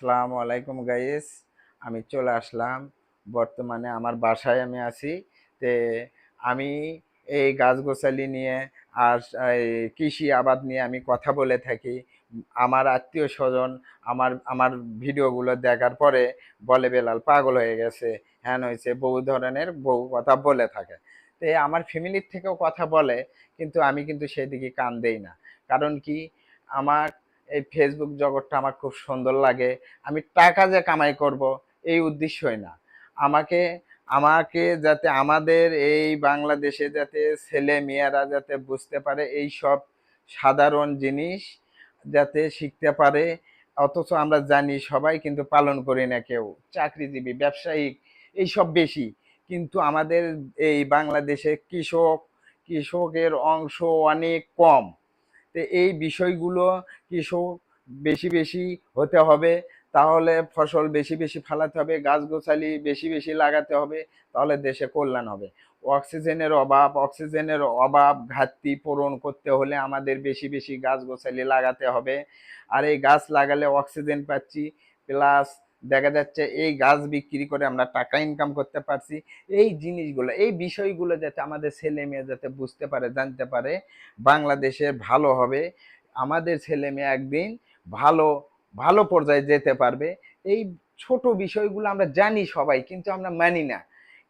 আসসালামু আলাইকুম গাইস আমি চলে আসলাম। বর্তমানে আমার বাসায় আমি আছি। তে আমি এই গাছগোছালি নিয়ে আর কৃষি আবাদ নিয়ে আমি কথা বলে থাকি। আমার আত্মীয় স্বজন আমার আমার ভিডিওগুলো দেখার পরে বলে বেলাল পাগল হয়ে গেছে। হ্যান হয়েছে বহু ধরনের বহু কথা বলে থাকে। তে আমার ফ্যামিলির থেকেও কথা বলে, কিন্তু আমি কিন্তু সেদিকে কান দেই না। কারণ কি? আমার এই ফেসবুক জগৎটা আমার খুব সুন্দর লাগে। আমি টাকা যে কামাই করব, এই উদ্দেশ্যই না। আমাকে আমাকে যাতে আমাদের এই বাংলাদেশে যাতে ছেলে মেয়েরা যাতে বুঝতে পারে এই সব সাধারণ জিনিস, যাতে শিখতে পারে, অথচ আমরা জানি সবাই কিন্তু পালন করি না কেউ। চাকরিজীবী, ব্যবসায়িক এইসব বেশি। কিন্তু আমাদের এই বাংলাদেশে কৃষক, কৃষকের অংশ অনেক কম। তো এই বিষয়গুলো কৃষক বেশি বেশি হতে হবে। তাহলে ফসল বেশি বেশি ফলাতে হবে, গাছগোছালি বেশি বেশি লাগাতে হবে, তাহলে দেশে কল্যাণ হবে। অক্সিজেনের অভাব অক্সিজেনের অভাব ঘাটতি পূরণ করতে হলে আমাদের বেশি বেশি গাছ গাছগোছালি লাগাতে হবে। আর এই গাছ লাগালে অক্সিজেন পাচ্ছি, প্লাস দেখা যাচ্ছে এই গাছ বিক্রি করে আমরা টাকা ইনকাম করতে পারছি। এই জিনিসগুলো, এই বিষয়গুলো যাতে আমাদের ছেলে মেয়ে যাতে বুঝতে পারে, জানতে পারে বাংলাদেশের ভালো হবে, আমাদের ছেলে মেয়ে একদিন ভালো ভালো পর্যায়ে যেতে পারবে। এই ছোট বিষয়গুলো আমরা জানি সবাই, কিন্তু আমরা মানি না।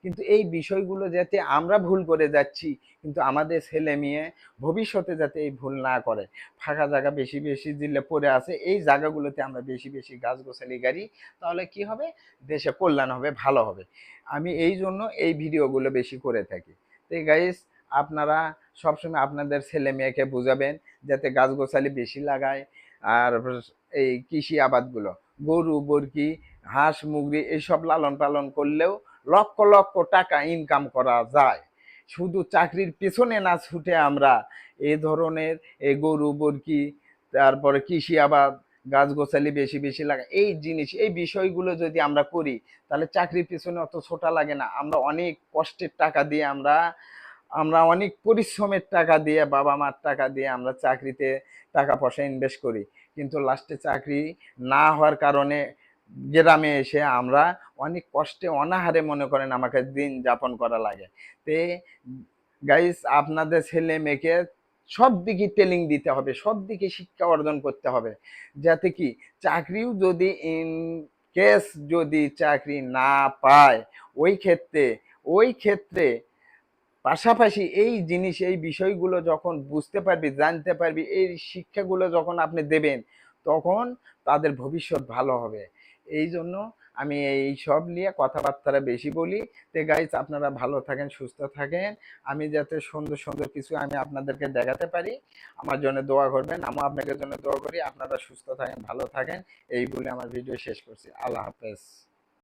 কিন্তু এই বিষয়গুলো যাতে আমরা ভুল করে যাচ্ছি, কিন্তু আমাদের ছেলে মেয়ে ভবিষ্যতে যাতে এই ভুল না করে। ফাঁকা জায়গা বেশি বেশি দিলে পড়ে আছে, এই জায়গাগুলোতে আমরা বেশি বেশি গাছ গোছালি গাড়ি, তাহলে কি হবে? দেশে কল্যাণ হবে, ভালো হবে। আমি এই জন্য এই ভিডিওগুলো বেশি করে থাকি। তো গাইস আপনারা সবসময় আপনাদের ছেলে মেয়েকে বুঝাবেন, যাতে গাছ গোছালি বেশি লাগায়, আর এই কৃষি আবাদগুলো, গরু বরকি হাঁস, মুরগি এইসব লালন পালন করলেও লক্ষ লক্ষ টাকা ইনকাম করা যায়। শুধু চাকরির পেছনে না ছুটে আমরা এই ধরনের, এ গরু বরকি তারপরে কৃষি আবাদ গাছ গোছালি বেশি বেশি লাগা, এই জিনিস, এই বিষয়গুলো যদি আমরা করি, তাহলে চাকরির পেছনে অত ছোটা লাগে না। আমরা অনেক কষ্টের টাকা দিয়ে আমরা আমরা অনেক পরিশ্রমের টাকা দিয়ে, বাবা মার টাকা দিয়ে আমরা চাকরিতে টাকা পয়সা ইনভেস্ট করি। কিন্তু লাস্টে চাকরি না হওয়ার কারণে গ্রামে এসে আমরা অনেক কষ্টে, অনাহারে মনে করেন আমাকে দিন যাপন করা লাগে। তে গাইস আপনাদের ছেলে মেয়েকে সব দিকে ট্রেনিং দিতে হবে, সব দিকে শিক্ষা অর্জন করতে হবে। যাতে কি, চাকরিও যদি ইন কেস যদি চাকরি না পায়, ওই ক্ষেত্রে ওই ক্ষেত্রে পাশাপাশি এই জিনিস, এই বিষয়গুলো যখন বুঝতে পারবি, জানতে পারবি, এই শিক্ষাগুলো যখন আপনি দেবেন তখন তাদের ভবিষ্যৎ ভালো হবে। এই জন্য আমি এই সব নিয়ে কথাবার্তা বেশি বলি। তে গাইজ আপনারা ভালো থাকেন, সুস্থ থাকেন। আমি যাতে সুন্দর সুন্দর কিছু আমি আপনাদেরকে দেখাতে পারি, আমার জন্য দোয়া করবেন। আমি আপনাদের জন্য দোয়া করি। আপনারা সুস্থ থাকেন, ভালো থাকেন। এই বলে আমার ভিডিও শেষ করছি। আল্লাহ হাফেজ।